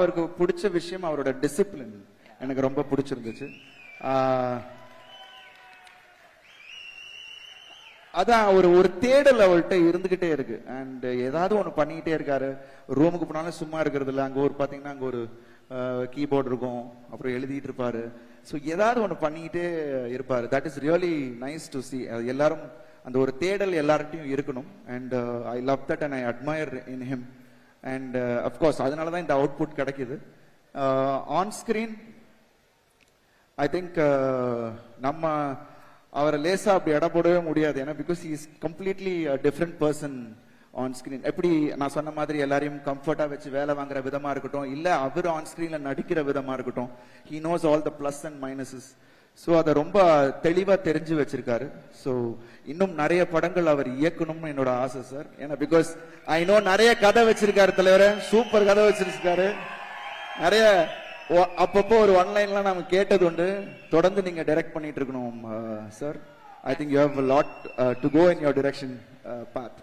அவருக்கு பிடிச்ச விஷயம் அவரோட டிசிப்ளின் எனக்கு ரொம்ப பிடிச்சிருந்துச்சு. அதான் ஒரு ஒரு தேடல் அவள்கிட்ட இருந்துகிட்டே இருக்கு. அண்ட் ஏதாவது ஒன்று பண்ணிக்கிட்டே இருக்காரு. ரூமுக்கு போனாலும் சும்மா இருக்கிறது இல்லை. அங்கே ஒரு பார்த்தீங்கன்னா அங்கே ஒரு கீபோர்டு இருக்கும். அப்புறம் எழுதிட்டு இருப்பாரு. ஸோ ஏதாவது ஒன்று பண்ணிக்கிட்டே இருப்பாரு. That is really nice to see எல்லாரும் அந்த ஒரு தேடல் எல்லார்ட்டையும் இருக்கணும். And I love that and I admire in him and of course uh, அதனால தான் இந்த அவுட்புட் கிடைக்குது. ஆன் ஸ்கிரீன் ஐ திங்க் நம்ம அவரை லேசா அப்படி எடை போடவே முடியாது. ஏன்னா because is completely different person on screen எப்படி நான் சொன்ன மாதிரி எல்லாரையும் கம்ஃபர்ட்டா வச்சு வேலை வாங்குற விதமா இருக்கட்டும் இல்ல அவர் ஆன் ஸ்கிரீன்ல நடிக்கிற விதமா இருக்கட்டும் he knows all the plus and minuses so அதை ரொம்ப தெளிவாக தெரிஞ்சு வச்சிருக்காரு. ஸோ இன்னும் நிறைய படங்கள் அவர் இயக்கணும்னு என்னோட ஆசை சார் ஏன்னா பிகாஸ் ஐ நோ நிறைய கதை வச்சிருக்காரு தலைவரே. சூப்பர் கதை வச்சிருக்காரு. நிறைய அப்பப்போ ஒரு ஒன்லைன்லாம் நம்ம கேட்டது உண்டு. தொடர்ந்து நீங்க டைரக்ட் பண்ணிட்டு இருக்கணும் sir I think you have lot to go in your direction path